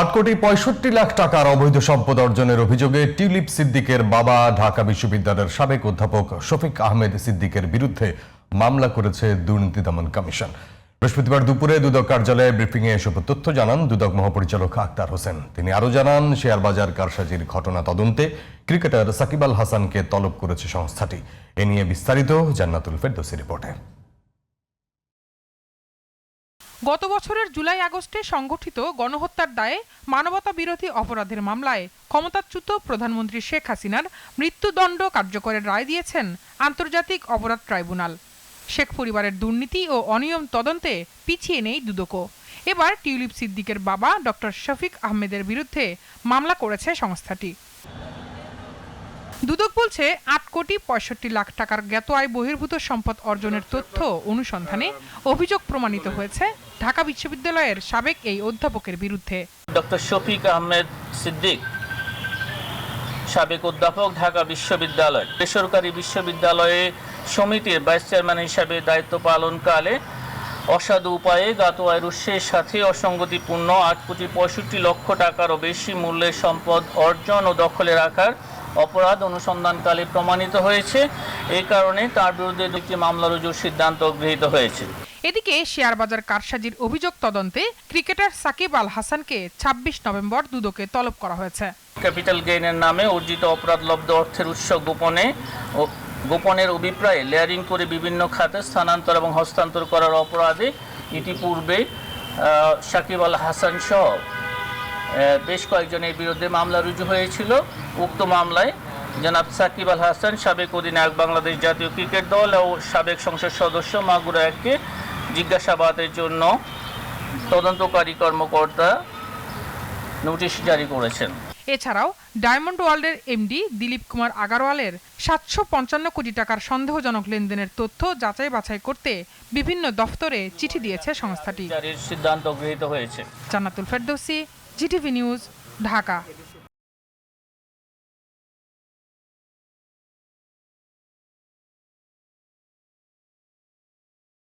আট কোটি পঁয়ষট্টি লাখ টাকার অবৈধ সম্পদ অর্জনের অভিযোগে টিউলিপ সিদ্দিকের বাবা ঢাকা বিশ্ববিদ্যালয়ের সাবেক অধ্যাপক শফিক আহমেদ সিদ্দিকের বিরুদ্ধে মামলা করেছে দুর্নীতি দমন কমিশন। বৃহস্পতিবার দুপুরে দুদক কার্যালয়ে ব্রিফিংয়ে এসব তথ্য জানান দুদক মহাপরিচালক আক্তার হোসেন। তিনি আরও জানান শেয়ার বাজার কারসাজির ঘটনা তদন্তে ক্রিকেটার সাকিব আল হাসানকে তলব করেছে সংস্থাটি। এ নিয়ে বিস্তারিত জান্নাতুল ফেরদৌসি রিপোর্টে। গত বছরের জুলাই আগস্টে সংগঠিত গণহত্যার দায়ে মানবতা বিরোধী অপরাধের মামলায় ক্ষমতাচ্যুত প্রধানমন্ত্রী শেখ হাসিনার মৃত্যুদণ্ড কার্যকরের রায় দিয়েছেন আন্তর্জাতিক অপরাধ ট্রাইব্যুনাল। শেখ পরিবারের দুর্নীতি ও অনিয়ম তদন্তে পিছিয়ে নেই দুদকও। এবার টিউলিপ সিদ্দিকের বাবা ডক্টর শফিক আহমেদের বিরুদ্ধে মামলা করেছে সংস্থাটি। দুদক বলছে, আট কোটি পঁয়ষট্টি লাখ টাকার জ্ঞাত আয় বহির্ভূত সম্পদ অর্জনের তথ্য অনুসন্ধানে অভিযোগ প্রমাণিত হয়েছে। ঢাকা বিশ্ববিদ্যালয়ের সাবেক এই অধ্যাপকের বিরুদ্ধে। ডক্টর শফিক আহমেদ সিদ্দিক, সাবেক অধ্যাপক ঢাকা বিশ্ববিদ্যালয়। বেসরকারি বিশ্ববিদ্যালয়ে সমিতির ভাইস চেয়ারম্যান হিসাবে দায়িত্ব পালনকালে অসাধু উপায়ে গাত আয়ের উৎসের সাথে অসঙ্গতিপূর্ণ আট কোটি পঁয়ষট্টি লক্ষ টাকারও বেশি মূল্যের সম্পদ অর্জন ও দখলে রাখার অপরাধ অনুসন্ধানকালে প্রমাণিত হয়েছে। এই কারণে তার বিরুদ্ধে একটি মামলা রুজুর সিদ্ধান্ত গৃহীত হয়েছে। এদিকে শেয়ার বাজার কারসাজির অভিযোগ তদন্তে ক্রিকেটার সাকিব আল হাসানকে ২৬ নভেম্বর দুদকে তলব করা হয়েছে। ক্যাপিটাল গেইনের নামে অর্জিত অপরাধলব্ধ অর্থের উৎস গোপনে গোপনের অভিপ্রায়ে লেয়ারিং করে বিভিন্ন খাতে স্থানান্তর এবং হস্তান্তর করার অপরাধে ইতিপূর্বে সাকিব আল হাসান সহ বেশ কয়েকজনের বিরুদ্ধে মামলা রুজু হয়েছিল। উক্ত মামলায় জনাব সাকিব আল হাসান সাবেক অধিনায়ক বাংলাদেশ জাতীয় ক্রিকেট দল ও সাবেক সংসদ সদস্য মাগুরা এককে জিজ্ঞাসাবাদের জন্য তদন্তকারী কর্মকর্তা নোটিশ জারি করেছেন। এছাড়াও ডায়মন্ড ওয়ার্ল্ডের এমডি দিলীপ কুমার আগারওয়ালের সাতশো পঞ্চান্ন কোটি টাকার সন্দেহজনক লেনদেনের তথ্য যাচাই বাছাই করতে বিভিন্ন দফতরে চিঠি দিয়েছে সংস্থাটি। সিদ্ধান্ত গৃহীত হয়েছে। Jannatul Ferdousi GTV news Dhaka.